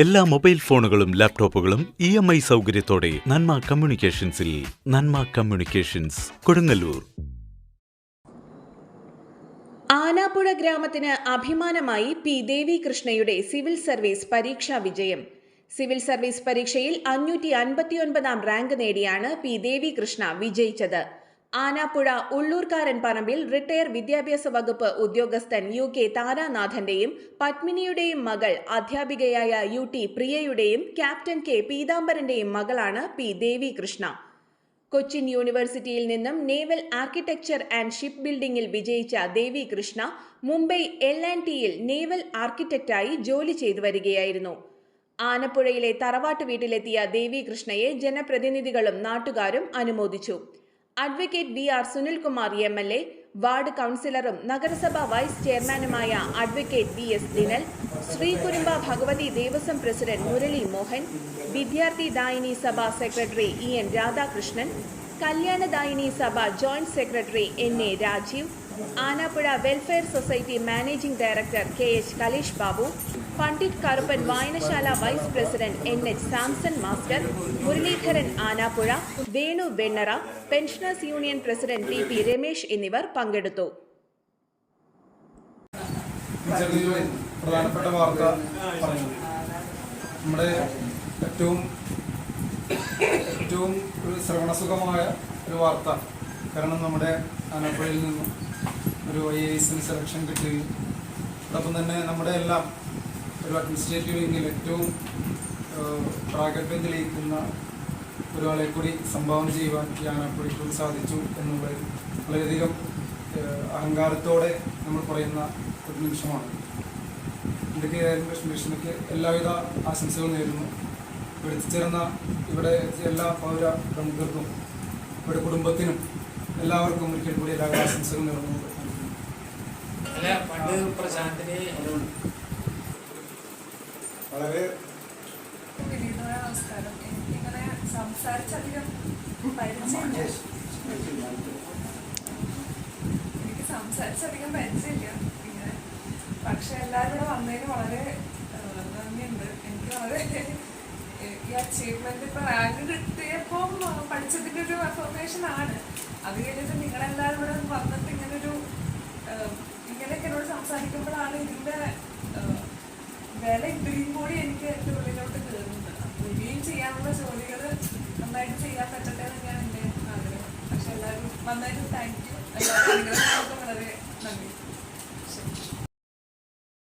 എല്ലാ മൊബൈൽ ഫോണുകളും ലാപ്ടോപ്പുകളും ഇ എം ഐ സൗകര്യത്തോടെ നന്മ കമ്മ്യൂണിക്കേഷൻസിൽ നന്മ കമ്മ്യൂണിക്കേഷൻസ് കൊടുങ്ങല്ലൂർ. ആനാപ്പുഴ ഗ്രാമത്തിന് അഭിമാനമായി പി ദേവി കൃഷ്ണയുടെ സിവിൽ സർവീസ് പരീക്ഷാ വിജയം. സിവിൽ സർവീസ് പരീക്ഷയിൽ അഞ്ഞൂറ്റി അൻപത്തിയൊൻപതാം റാങ്ക് നേടിയാണ് പി ദേവി കൃഷ്ണ വിജയിച്ചത്. ആനാപ്പുഴ ഉള്ളൂർക്കാരൻ പറമ്പിൽ റിട്ടയർ വിദ്യാഭ്യാസ വകുപ്പ് ഉദ്യോഗസ്ഥൻ യു കെ താരാനാഥന്റെയും പത്മിനിയുടെയും മകൾ അധ്യാപികയായ യു ടി പ്രിയയുടെയും ക്യാപ്റ്റൻ കെ പീതാംബരന്റെയും മകളാണ് പി ദേവി കൃഷ്ണ കൊച്ചിൻ യൂണിവേഴ്സിറ്റിയിൽ നിന്നും നേവൽ ആർക്കിടെക്ചർ ആൻഡ് ഷിപ്പ് ബിൽഡിംഗിൽ വിജയിച്ച ദേവി കൃഷ്ണ മുംബൈ എൽ ആൻഡ് ടിയിൽ നേവൽ ആർക്കിടെക്റ്റായി ജോലി ചെയ്തു വരികയായിരുന്നു. ആനപ്പുഴയിലെ തറവാട്ട് വീട്ടിലെത്തിയ ദേവി കൃഷ്ണയെ ജനപ്രതിനിധികളും നാട്ടുകാരും അനുമോദിച്ചു. Advocate B R Sunilkumar M L A ward കൗൺസിലറും നഗരസഭാ വൈസ് ചെയർമാനുമായ advocate V S Dinal Sreekurumba Bhagavathi Devaswom president Murali Mohan Vidyarthi Dayini Sabha secretary E N Radhakrishnan Kalyanadayini Sabha joint secretary N A Rajeev Anappuzha welfare society managing director K H Kalesh Babu Pandit Karuppan Vayanasala vice president N H Samson master Muraleedharan Anappuzha Venu Vennara pensioners union president T P Ramesh എന്നിവർ പങ്കെടുത്തു. പ്രധാനപ്പെട്ട വാർത്ത നമ്മുടെ ഏറ്റവും ഏറ്റവും ഒരു ശ്രവണസുഖമായ ഒരു വാർത്ത. കാരണം നമ്മുടെ ആനപ്പുഴയിൽ നിന്നും ഒരു ഐ എസിന് സെലക്ഷൻ കിട്ടുകയും അതോടൊപ്പം തന്നെ നമ്മുടെ എല്ലാം ഒരു അഡ്മിനിസ്ട്രേറ്റീവ് വിങ്ങിൽ ഏറ്റവും പ്രാഗൽഭ്യം തെളിയിക്കുന്ന ഒരാളെ കൂടി സംഭാവന ചെയ്യുവാൻ ഞാൻ അപ്പോഴേക്കും സാധിച്ചു എന്നുള്ളത് വളരെയധികം അഹങ്കാരത്തോടെ നമ്മൾ പറയുന്ന ഒരു നിമിഷമാണ്. ഇടുക്കി കൃഷ്ണകൃഷ്ണയ്ക്ക് എല്ലാവിധ ആശംസകളും നേരുന്നു. ഇവിടെ എത്തിച്ചേർന്ന ഇവിടെ എല്ലാ പൗര പ്രമുഖർക്കും ഇവിടെ കുടുംബത്തിനും എല്ലാവർക്കും ഒരിക്കൽ കൂടി എല്ലാവിധ ആശംസകളും അല്ല പണ്ട് പ്രശാന്തിന് വളരെ നമസ്കാരം. എനിക്കിങ്ങനെ സംസാരിച്ചധികം പരിചയമില്ല. എനിക്ക് സംസാരിച്ചധികം പരിചയമില്ല. ഇങ്ങനെ പക്ഷെ എല്ലാവരും ഇവിടെ വന്നതിന് വളരെ നന്ദിയുണ്ട്. എനിക്ക് വളരെ ഈ അച്ചീവ്മെന്റ് ഇപ്പൊ റാങ്ക് കിട്ടിയപ്പം പഠിച്ചതിന്റെ ഒരു അഫർമേഷൻ ആണ്. അത് കഴിഞ്ഞിട്ട് നിങ്ങളെല്ലാവരും ഇവിടെ വന്നിട്ട് ഇങ്ങനൊരു ഇങ്ങനെയൊക്കെ എന്നോട് സംസാരിക്കുമ്പോഴാണ് ഇതിന്റെ വില ഇത്രയും കൂടി എനിക്ക് എന്റെ ഉള്ളിലോട്ട് കയറുന്നുണ്ട് അപ്പോൾ ഇനിയും ചെയ്യാനുള്ള ജോലികൾ നന്നായിട്ട് ചെയ്യാൻ പറ്റട്ടെ എന്ന് ഞാൻ എന്റെ ആഗ്രഹം. പക്ഷെ എല്ലാവരും നന്നായിട്ട് താങ്ക് യു എല്ലാവരും വളരെ നന്ദി. ശരി.